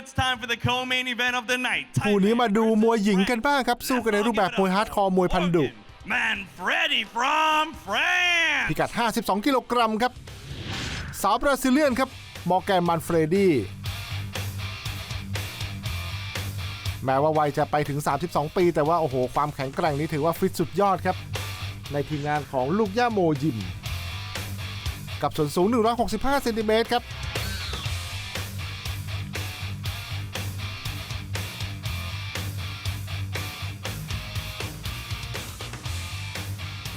it's time for the co-main event of the night. คู่นี้มาดูมวยหญิงกันบ้างครับ สู้กันในรูปแบบมวยฮาร์ดคอร์มวยพันดุ Man Freddy from France. พิกัด 52 กิโลกรัมครับ สาวบราซิเลียนครับ มอร์แกนมันเฟรดี้แม้ว่าวัยจะไปถึง 32 ปี แต่ว่า โอ้โห ความแข็งแกร่งนี้ถือว่าฟิตสุดยอดครับ ในทีมงานของลูกย่าโมยิม กับส่วนสูง 165 เซนติเมตรครับ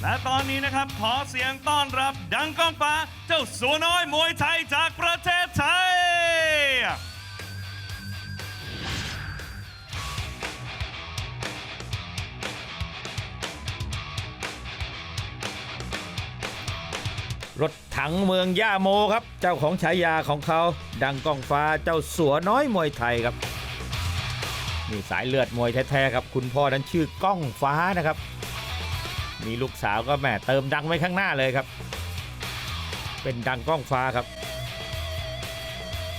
และตอนนี้นะครับขอเสียงต้อนรับดังก้องฟ้าเจ้าสัวน้อยมวยไทยจากประเทศไทย รถถังเมืองย่าโมครับ เจ้าของฉายาของเขาดังก้องฟ้าเจ้าสัวน้อยมวยไทยครับนี่สายเลือดมวยแท้ๆครับ คุณพ่อนั้นชื่อก้องฟ้านะครับ มีลูกสาวก็แหม่เติมดังไว้ข้างหน้าเลยครับ เป็นดังก้องฟ้าครับ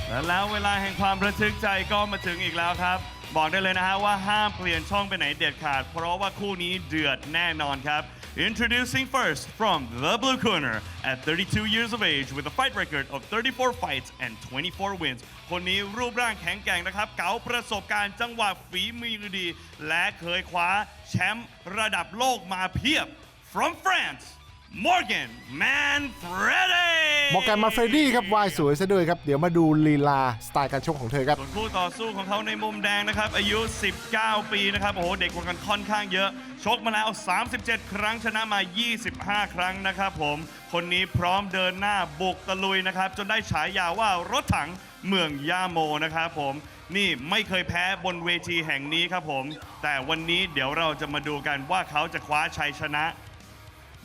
และแล้วเวลาแห่งความระทึกใจก็มาถึงอีกแล้วครับ บอกได้เลยนะฮะว่าห้ามเปลี่ยนช่องไปไหนเด็ดขาด เพราะว่าคู่นี้เดือดแน่นอนครับ Introducing first from the blue corner at 32 years of age with a fight record of 34 fights and 24 wins คนนี้รูปร่างแข็งแกร่งนะครับ เก๋าประสบการณ์จังหวะฝีมือดี และเคยคว้าแชมป์ระดับโลกมาเพียบ from France Morgan Manfredi มอร์แกนมันเฟรดี้ครับวายสวยซะด้วยครับ เดี๋ยวมาดูลีลาสไตล์การชกของเธอครับ ส่วนคู่ต่อสู้ของเขาในมุมแดงนะครับ อายุ 19 ปีนะครับ โอ้โห เด็กกว่ากันค่อนข้างเยอะ ชกมาแล้ว 37 ครั้งชนะมา 25 ครั้งนะครับผม คนนี้พร้อมเดินหน้าบุกตะลุยนะครับ จนได้ฉายาว่ารถถังเมืองย่าโมนะครับผม นี่ไม่เคยแพ้บนเวทีแห่งนี้ครับผม แต่วันนี้เดี๋ยวเราจะมาดูกันว่าเขาจะคว้าชัยชนะ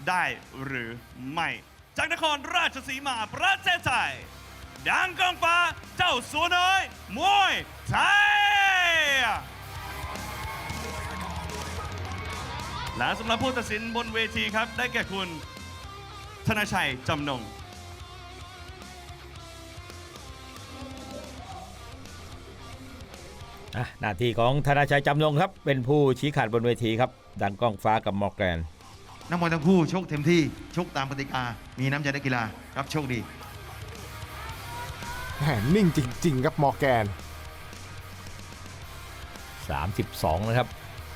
ได้หรือไม่ จากนครราชสีมาประเทศไทยดังกองฟ้าเจ้าสัวน้อย มวยไทยและสำหรับผู้ตัดสินบนเวทีครับ ได้แก่คุณ ธนชัย จำนง หน้าที่ของธนาชัยจำนงครับ เป็นผู้ชี้ขาดบนเวทีครับ ดังกล้องฟ้ากับมอร์แกน นักมวยทั้งคู่ชกเต็มที่ชกตามกติกา มีน้ำใจนักกีฬาครับโชคดี แหมนิ่งจริง ๆ ครับมอร์แกน 32 นะครับ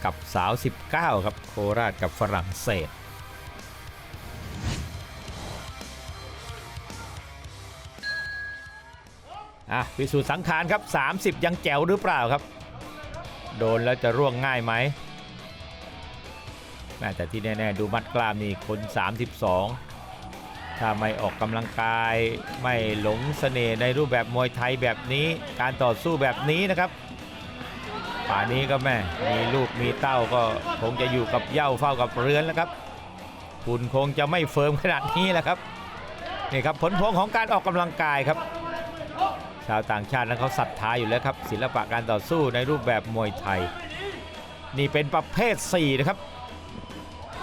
กับสาว 19 ครับ โคราชกับฝรั่งเศส อะพิสูจน์สังขารครับ 30 ยังแจ๋วหรือเปล่าครับ โดนแล้วจะร่วงง่ายไหม แม่แต่ที่แน่ๆดูมัดกล้ามนี่คน 32 ถ้าไม่ออกกำลังกายไม่หลงเสน่ห์ในรูปแบบมวยไทยแบบนี้การต่อสู้แบบนี้นะครับป่านี้ก็แม่มีลูกมีเต้าก็คงจะอยู่กับเหย้าเฝ้ากับเรือนแล้วครับคุณคงจะไม่เฟิร์มขนาดนี้แหละครับนี่ครับผลพวงของการออกกำลังกายครับ ชาวต่างชาตินั้นเขาศรัทธาอยู่แล้วครับศิลปะการต่อสู้ในรูปแบบมวยไทย นี่เป็นประเภท4นะครับ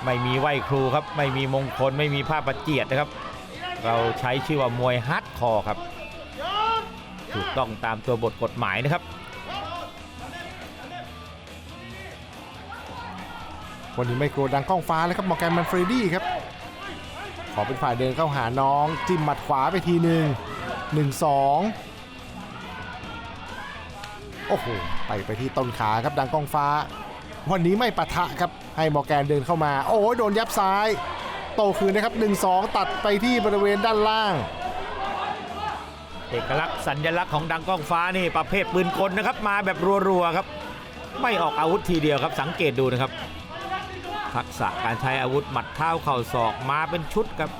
ไม่มีไหวครูครับ ไม่มีมงคลไม่มีผ้าประเจียดนะครับ เราใช้ชื่อว่ามวยฮาร์ดคอร์ครับ ถูกต้องตามตัวบทกฎหมายนะครับ วันนี้ไม่กลัวดังก้องฟ้าแล้วครับมอร์แกนมันเฟรดี้ครับ ขอเป็นฝ่ายเดินเข้าหาน้อง จิ้มหมัดขวาไปทีหนึ่งหนึ่งสองโอ้โหไปไปที่ต้นขาครับดังก้องฟ้า วันนี้ไม่ปะทะครับ ให้มอร์แกนเดินเข้ามา โอ้ยโดนยับซ้าย โตคืนนะครับ 1-2 ตัดไปที่บริเวณด้านล่าง เอกลักษณ์สัญลักษณ์ของดังก้องฟ้านี่ประเภทปืนกลนะครับ มาแบบรัวๆครับ ไม่ออกอาวุธทีเดียวครับ สังเกตดูนะครับ ทักษะการใช้อาวุธหมัดเท้าเข่าศอกมาเป็นชุดครับ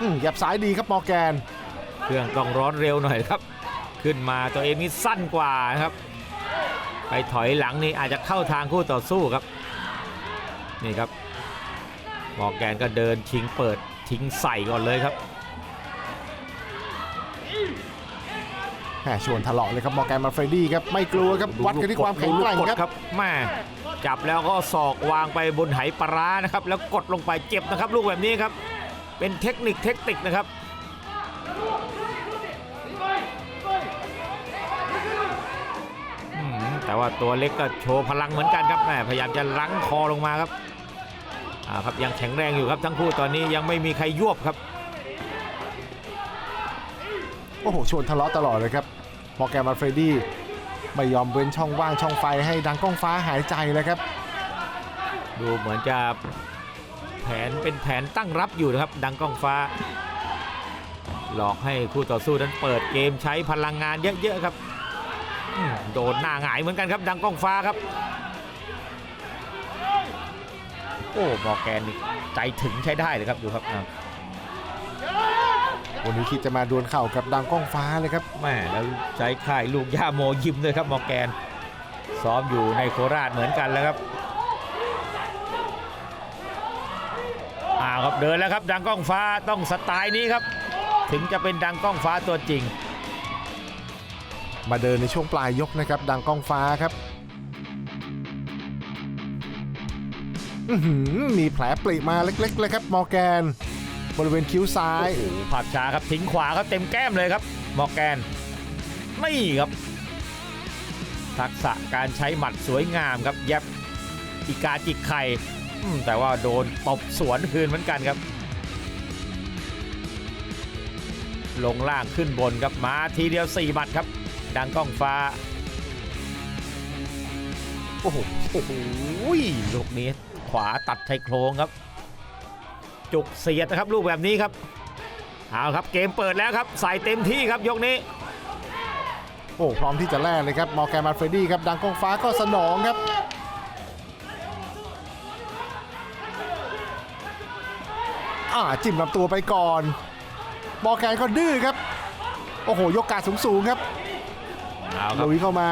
อืมยับซ้ายดีครับมอร์แกน เครื่องต้องร้อนเร็วหน่อยครับ ขึ้นมาตัวเองนี่สั้นกว่านะครับ ไปถอยหลังนี่อาจจะเข้าทางคู่ต่อสู้ครับ นี่ครับมอร์แกนก็เดินชิงเปิดทิ้งใส่ก่อนเลยครับแหมชวนทะเลาะเลยครับมอร์แกนมันเฟรดี้ครับไม่กลัวครับวัดกันที่ความแข็งแกร่งดูลูครับแม่จับแล้วก็ศอกวางไปบนไหปลาร้านะครับ แล้วกดลงไปเจ็บนะครับ ลูกแบบนี้ครับ เป็นเทคนิคเทคนิคนะครับ แต่ว่าตัวเล็กก็โชว์พลังเหมือนกันครับแม่พยายามจะลังคอลงมาครับอ่าครับยังแข็งแรงอยู่ครับทั้งคู่ตอนนี้ยังไม่มีใครยวบครับ โอ้โหชวนทะเลาะตลอดเลยครับมอร์แกนมาเฟรดี้ไม่ยอมเว้นช่องว่างช่องไฟให้ดังก้องฟ้าหายใจเลยครับ ดูเหมือนจะแผนเป็นแผนตั้งรับอยู่นะครับ ดังกล้องฟ้า หลอกให้คู่ต่อสู้นั้นเปิดเกมใช้พลังงานเยอะๆครับอืม โดนหน้าหงายเหมือนกันครับ ดังกล้องฟ้าครับ โอ้มอร์แกนนี่ใจถึงใช้ได้เลยครับดูครับอะวันนี้คิดจะมาดวลเข่ากับดังก้องฟ้าเลยครับแม่แล้วใช้ค่ายลูกย่าโมยิมด้วยครับมอร์แกน ซ้อมอยู่ในโคราชเหมือนกันแล้วครับอ้าวครับเดินแล้วครับดังกล้องฟ้าต้องสไตล์นี้ครับ ถึงจะเป็นดังกล้องฟ้าตัวจริง มาเดินในช่วงปลายยกนะครับ ดังก้องฟ้าครับมีแผลปริมาเล็กๆเลยครับมอร์แกน บริเวณคิ้วซ้ายโอ้โหภาพช้าครับทิ้งขวาครับเต็มแก้มเลยครับมอร์แกนนี่ครับ ทักษะการใช้หมัดสวยงามครับ แยบอีกาจิกไข่แต่ว่าโดนตบสวนคืนเหมือนกันครับ ลงล่างขึ้นบนครับมาทีเดียว4บัตรครับ ดังกล้องฟ้า โอ้โหโอ้โหลูกนี้ขวาตัดชายโครงครับ จุกเสียดนะครับลูกแบบนี้ครับเอาครับเกมเปิดแล้วครับใส่เต็มที่ครับยกนี้โอ้พร้อมที่จะแลกเลยครับมอร์แกนมาเฟรดี้ครับดังก้องฟ้าก็สนองครับอ่าจิ้มลำตัวไปก่อน มอร์แกนก็ดื้อครับ โอ้โห ยกการสูงๆครับ เอาครับ ลุยเข้ามา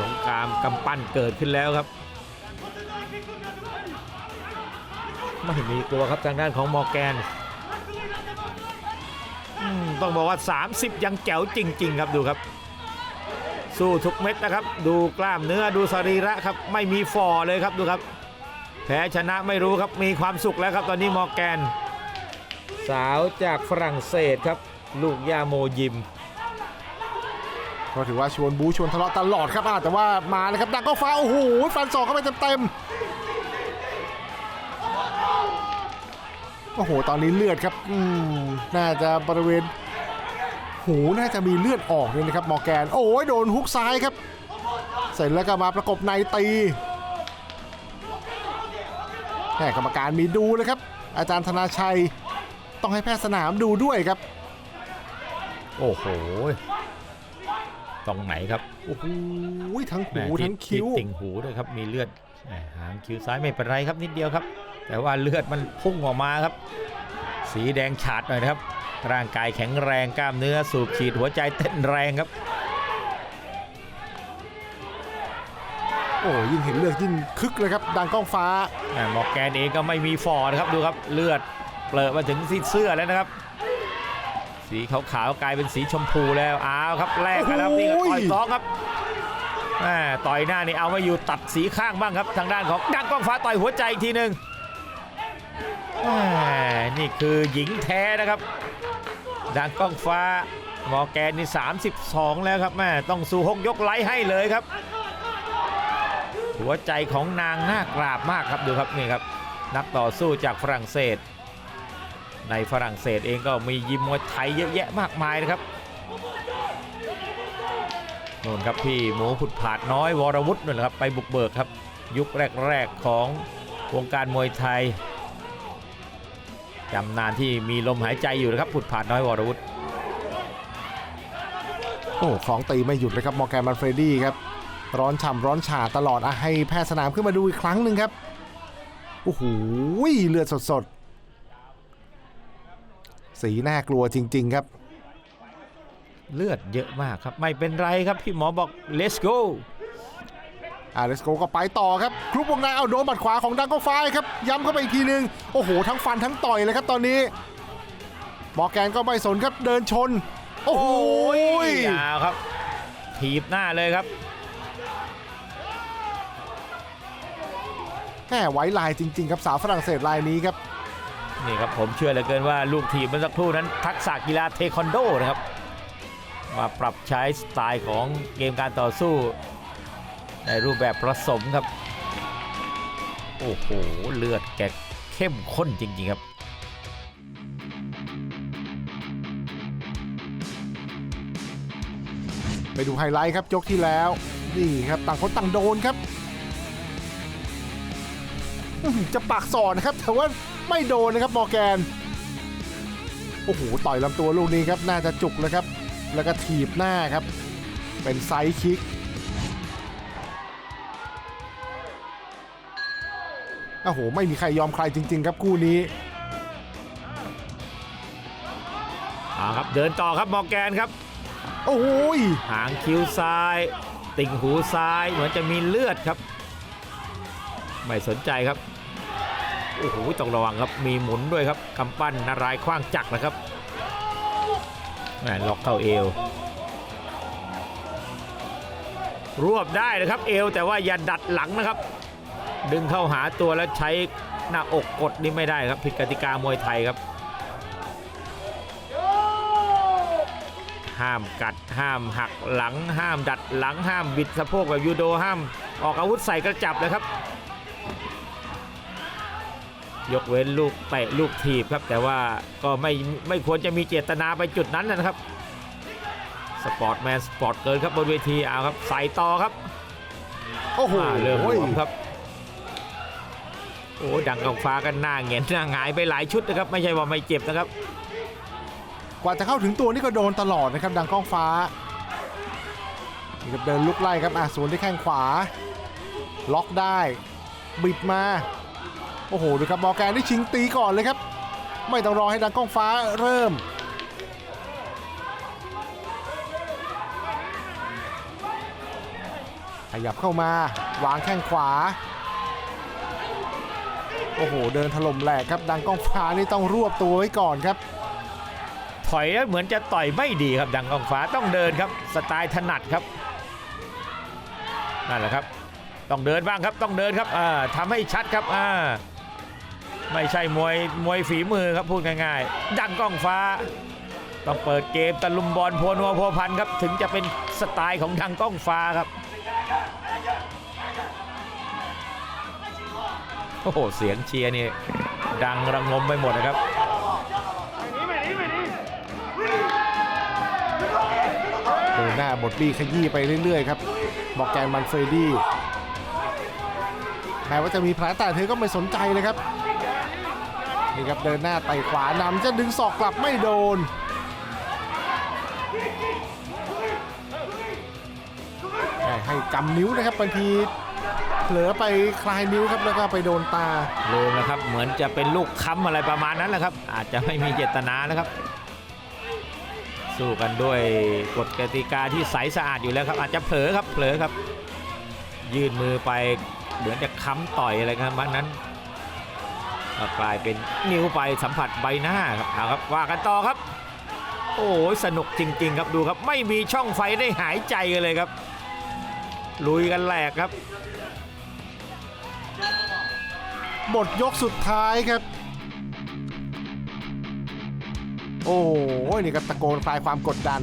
สงครามกำปั้นเกิดขึ้นแล้วครับ ไม่มีตัวครับทางด้านของมอร์แกนอืมต้องบอกว่า 30 ยังแจ๋วจริง ๆ ครับดูครับ สู้ทุกเม็ดนะครับ ดูกล้ามเนื้อดูสรีระครับ ไม่มีฟอเลยครับดูครับ แพ้ชนะไม่รู้ครับมีความสุขแล้วครับตอนนี้มอร์แกน สาวจากฝรั่งเศสครับ ลูกยาโมยิม ก็ถือว่าชวนบูชวนทะเลาะตลอดครับแต่ว่ามาเลยครับดังก้องฟ้าโอ้โหฟันศอกเข้าไปเต็มๆโอ้โห ตอนนี้เลือดครับอืมน่าจะบริเวณหูน่าจะมีเลือดออกเลยนะครับมอแกน โอ้ยโดนฮุกซ้ายครับ เสร็จแล้วก็มาประกบในตีแม่กรรมการมีดูเลยครับ อาจารย์ธนาชัยต้องให้แพทย์สนามดูด้วยครับ โอ้โห ตรงไหนครับโอ้โหทั้งแหม่หูที่ทั้งคิ้วที่ติ่งหูด้วยครับมีเลือดแหม่หางคิ้วซ้ายไม่เป็นไรครับนิดเดียวครับ แต่ว่าเลือดมันพุ่งออกมาครับ สีแดงฉาดหน่อยนะครับ ร่างกายแข็งแรงกล้ามเนื้อสูบฉีดหัวใจเต้นแรงครับ โอ้ยิ่งเห็นเลือดยิ่งคึกเลยครับดังก้องฟ้าแหม่มอร์แกนเองก็ไม่มีฟอร์นะครับดูครับเลือดเปลอะมาถึงที่เสื้อแล้วนะครับ สีขาวๆกลายเป็นสีชมพูแล้วอ้าวครับแลกกันแล้วนี่ก็ต่อยสองครับแหม่ต่อยหน้านี่เอาไว้อยู่ตัดสีข้างบ้างครับ ทางด้านของดังกล้องฟ้าต่อยหัวใจอีกทีหนึ่งแหม่นี่คือหญิงแท้นะครับ ดังกล้องฟ้ามอร์แกนนี่ 32 แล้วครับแม่ต้องสู่หกยกไลท์ให้เลยครับ หัวใจของนางน่ากราบมากครับดูครับนี่ครับ นักต่อสู้จากฝรั่งเศส ในฝรั่งเศสเองก็มียิมมวยไทยเยอะแยะมากมายนะครับโน่นครับพี่หมูผุดผาดน้อยวรวุฒินั่นแหละครับไปบุกเบิกครับ ยุคแรกๆของวงการมวยไทยจำนานที่มีลมหายใจอยู่นะครับผุดผาดน้อยวรวุฒิโอ้ของตีไม่หยุดเลยครับมอร์แกนมันเฟรดี้ครับร้อนฉ่ำร้อนฉาตลอดอะให้แพทย์สนามขึ้นมาดูอีกครั้งหนึ่งครับโอ้โหเลือดสด สีน่ากลัวจริง ๆ ครับ เลือดเยอะมากครับ ไม่เป็นไรครับพี่หมอบอก let's go อ่าเลสโกก็ไปต่อครับครุปวงในเอาโดนบัดขวาของดังก็ฟ้ายครับ ย้ำเข้าไปอีกทีหนึ่งโอ้โห ทั้งฟันทั้งต่อยเลยครับตอนนี้มอร์แกนก็ไม่สนครับเดินชน โอ้โหยาวครับ ถีบหน้าเลยครับแหมไว้ลายจริง ๆ ครับสาวฝรั่งเศสลายนี้ครับ นี่ครับผมเชื่อเหลือเกินว่าลูกทีมเมื่อสักครู่นั้นทักษะกีฬาเทควันโดนะครับ มาปรับใช้สไตล์ของเกมการต่อสู้ ในรูปแบบผสมครับ โอ้โห เลือดแกเข้มข้นจริง ๆ ครับไปดูไฮไลท์ครับยกที่แล้วนี่ครับต่างคนต่างโดนครับ จะปากสอนครับแต่ว่า ไม่โดนนะครับมอร์แกน โอ้โหต่อยลำตัวลูกนี้ครับน่าจะจุกเลยครับ แล้วก็ถีบหน้าครับ เป็นไซด์คิกโอ้โห ไม่มีใครยอมใครจริง ๆ ครับคู่นี้อ่าครับเดินต่อครับมอร์แกนครับ โอ้โหยหางคิ้วซ้าย ติ่งหูซ้ายเหมือนจะมีเลือดครับ ไม่สนใจครับ โอ้โหต้องระวังครับมีหมุนด้วยครับกำปั้นนารายณ์ขว้างจักรนะครับแหมล็อกเข้าเอว รวบได้นะครับเอวแต่ว่าอย่าดัดหลังนะครับ ดึงเข้าหาตัวแล้วใช้หน้าอกกดนี่ไม่ได้ครับ ผิดกติกามวยไทยครับ ห้ามกัดห้ามหักหลัง ห้ามดัดหลังห้ามบิดสะโพกแบบยูโดห้ามออกอาวุธใส่กระจับนะครับ ยกเว้นลูกเตะลูกถีบครับ แต่ว่าก็ไม่ไม่ควรจะมีเจตนาไปจุดนั้นนะครับ สปอร์ตแมนสปอร์ตเกินครับบนเวทีเอาครับ ใส่ต่อครับ โอ้โหอ่าเริ่มหลวมครับ โอ้ดังกองฟ้ากันหน้าเหงียนหน้าหงายไปหลายชุดนะครับ ไม่ใช่ว่าไม่เจ็บนะครับ กว่าจะเข้าถึงตัวนี่ก็โดนตลอดนะครับ ดังกล้องฟ้านี่ครับเดินลุกไล่ครับอะสวนด้วยแข้งขวา ล็อกได้บิดมา โอ้โหดูครับมอแกนได้ชิงตีก่อนเลยครับ ไม่ต้องรอให้ดังกล้องฟ้าเริ่ม ขยับเข้ามาวางแข้งขวา โอ้โห เดินถล่มแหลกครับ ดังกล้องฟ้านี่ต้องรวบตัวไว้ก่อนครับ ถอยแล้วเหมือนจะต่อยไม่ดีครับดังก้องฟ้าต้องเดินครับ สไตล์ถนัดครับนั่นแหละครับ ต้องเดินบ้างครับต้องเดินครับอ่าทำให้ชัดครับอ่า ไม่ใช่มวยมวยฝีมือครับพูดง่ายๆ ดังกล้องฟ้า ต้องเปิดเกมตะลุมบอลพัวนัวพัวพันครับถึงจะเป็นสไตล์ของดังกล้องฟ้าครับโอ้โหเสียงเชียร์นี่ดังระงมไปหมดนะครับเดินหน้าบดบี้ขยี้ไปเรื่อยๆครับบอกแกนมันเฟรดี้แม้ว่าจะมีแผลแต่เธอก็ไม่สนใจเลยครับ นี่ครับเดินหน้าไต่ขวานำจะดึงศอกกลับไม่โดน ให้กำนิ้วนะครับบางทีเผลอไปคลายนิ้วครับแล้วก็ไปโดนตาลืมนะครับเหมือนจะเป็นลูกค้ำอะไรประมาณนั้นแหละครับ อาจจะไม่มีเจตนานะครับ สู้กันด้วยกฎกติกาที่ใสสะอาดอยู่แล้วครับ อาจจะเผลอครับเผลอครับ ยื่นมือไปเหมือนจะค้ำต่อยอะไรกันบ้างนั้น กลายเป็นนิ้วไปสัมผัสใบหน้าครับเอาครับว่ากันต่อครับ โอ้ยสนุกจริง ๆ ครับดูครับ ไม่มีช่องไฟได้หายใจกันเลยครับ ลุยกันแหลกครับ หมดยกสุดท้ายครับ โอ้โหนี่ก็ตะโกนคลายความกดดัน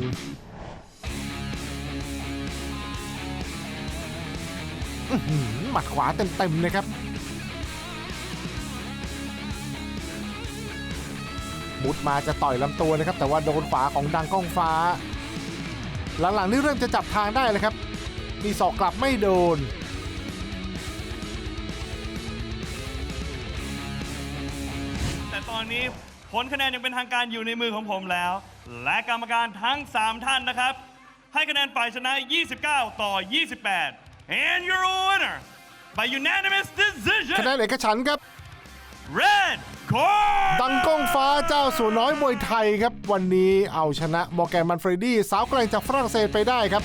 หมัดขวาเต็มๆนะครับ มุดมาจะต่อยลำตัวนะครับ แต่ว่าโดนขวาของดังก้องฟ้า หลังๆนี่เริ่มจะจับทางได้เลยครับมีศอกกลับไม่โดน แต่ตอนนี้ผลคะแนนยังเป็นทางการอยู่ในมือของผมแล้ว และกรรมการทั้ง 3 ท่านนะครับ ให้คะแนนฝ่ายชนะ 29 ต่อ 28 and your winner by unanimous คะ decision แนนเอกฉันท์ครับ red corner ดังก้องฟ้าเจ้าสัวน้อยมวยไทยครับ วันนี้เอาชนะมอร์แกนมันเฟรดี้สาวแกร่งจากฝรั่งเศสไปได้ครับ